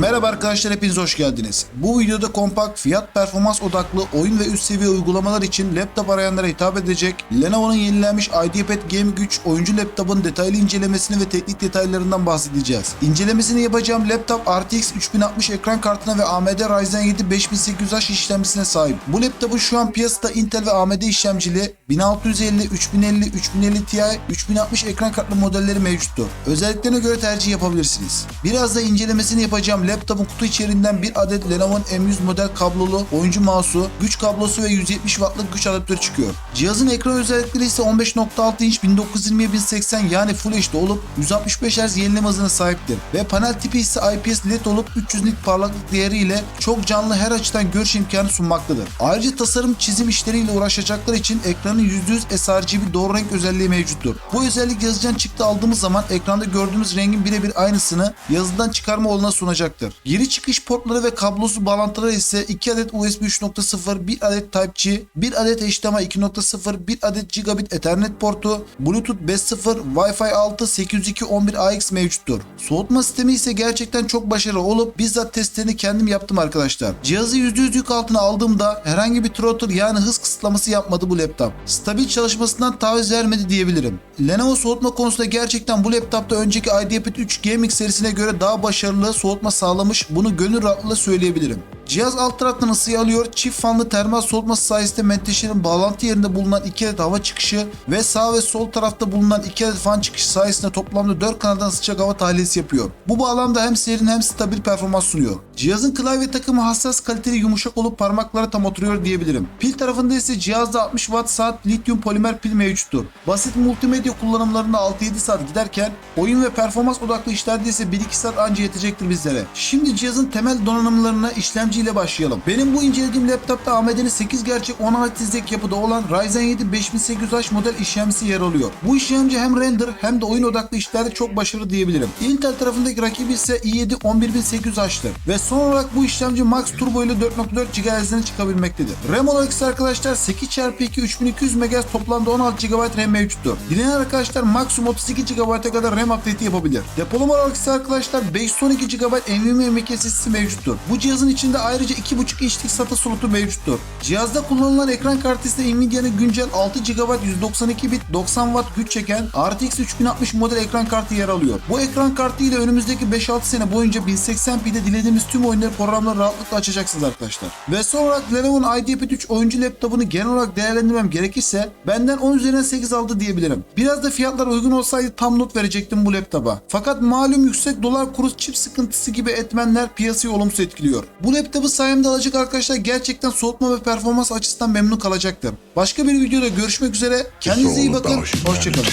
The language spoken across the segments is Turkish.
Merhaba arkadaşlar hepiniz hoş geldiniz. Bu videoda kompakt, fiyat performans odaklı oyun ve üst seviye uygulamalar için laptop arayanlara hitap edecek Lenovo'nun yenilenmiş IdeaPad Game Güç oyuncu laptopun detaylı incelemesini ve teknik detaylarından bahsedeceğiz. İncelemesini yapacağım laptop RTX 3060 ekran kartına ve AMD Ryzen 7 5800H işlemcisine sahip. Bu laptopun şu an piyasada Intel ve AMD işlemcili 1650, 3050, 3050 Ti, 3060 ekran kartlı modelleri mevcuttur. Özelliklerine göre tercih yapabilirsiniz. Biraz da incelemesini yapacağım laptopun kutu içeriğinden bir adet Lenovo'nun M100 model kablolu oyuncu mouse'u, güç kablosu ve 170 wattlık güç adaptörü çıkıyor. Cihazın ekran özellikleri ise 15.6 inç 1920 1080 yani Full HD olup 165 Hz yenileme hızına sahiptir. Ve panel tipi ise IPS LED olup 300 nit parlaklık değeri ile çok canlı her açıdan görüş imkanı sunmaktadır. Ayrıca tasarım çizim işleriyle uğraşacaklar için ekranın %100 sRGB doğru renk özelliği mevcuttur. Bu özellik yazıcıdan çıktı aldığımız zaman ekranda gördüğümüz rengin birebir aynısını yazıdan çıkarma olanağı sunacaktır. Geri çıkış portları ve kablosu bağlantıları ise 2 adet USB 3.0, 1 adet Type-C, 1 adet HDMI 2.0, 1 adet Gigabit Ethernet portu, Bluetooth 5.0, Wi-Fi 6, 802.11ax mevcuttur. Soğutma sistemi ise gerçekten çok başarılı olup bizzat testlerini kendim yaptım arkadaşlar. Cihazı %100 yük altına aldığımda herhangi bir throttle yani hız kısıtlaması yapmadı bu laptop. Stabil çalışmasından taviz vermedi diyebilirim. Lenovo soğutma konusunda gerçekten bu laptopta önceki IdeaPad 3 Gaming serisine göre daha başarılı soğutma sağlamış bunu gönül rahatlığıyla söyleyebilirim. Cihaz alt taraftan ısıyı alıyor. Çift fanlı termal soğutması sayesinde menteşenin bağlantı yerinde bulunan iki adet hava çıkışı ve sağ ve sol tarafta bulunan iki adet fan çıkışı sayesinde toplamda 4 kanaldan sıcak hava tahliyesi yapıyor. Bu bağlamda hem serin hem stabil performans sunuyor. Cihazın klavye takımı hassas kaliteli yumuşak olup parmaklara tam oturuyor diyebilirim. Pil tarafında ise cihazda 60 watt saat lityum polimer pil mevcuttur. Basit multimedya kullanımlarında 6-7 saat giderken oyun ve performans odaklı işlerde ise 1-2 saat anca yetecektir bizlere. Şimdi cihazın temel donanımlarına işlemci ile başlayalım. Benim bu incelediğim laptopta AMD'nin 8 gerçek 16 dizek yapıda olan Ryzen 7 5800H model işlemcisi yer alıyor. Bu işlemci hem render hem de oyun odaklı işlerde çok başarılı diyebilirim. Intel tarafındaki rakibi ise i7 11800H'tır ve son olarak bu işlemci Max Turbo ile 4.4 GHz'den çıkabilmektedir. RAM olarak ise arkadaşlar 8x2 3200 MHz toplamda 16 GB RAM mevcuttur. Dileyen arkadaşlar maksimum 32 GB'a kadar RAM update yapabilir. Depolama olarak ise arkadaşlar 512 GB NVMe M.2 SSD'si mevcuttur. Bu cihazın içinde ayrıca 2.5 inçlik SATA slotu mevcuttur. Cihazda kullanılan ekran kartı ise Nvidia'nın güncel 6 GB 192 bit 90 Watt güç çeken RTX 3060 model ekran kartı yer alıyor. Bu ekran kartı ile önümüzdeki 5-6 sene boyunca 1080p'de dilediğimiz tüm oyunları programları rahatlıkla açacaksınız arkadaşlar. Ve son olarak Lenovo'nun IdeaPad 3 oyuncu laptopunu genel olarak değerlendirmem gerekirse benden 10 üzerinden 8 aldı diyebilirim. Biraz da fiyatlar uygun olsaydı tam not verecektim bu laptopa. Fakat malum yüksek dolar kuru çip sıkıntısı gibi etmenler piyasayı olumsuz etkiliyor. Bu laptopu sayemde alacak arkadaşlar gerçekten soğutma ve performans açısından memnun kalacaktır. Başka bir videoda görüşmek üzere. Kendinize iyi bakın. Hoşçakalın.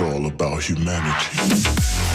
All about humanity.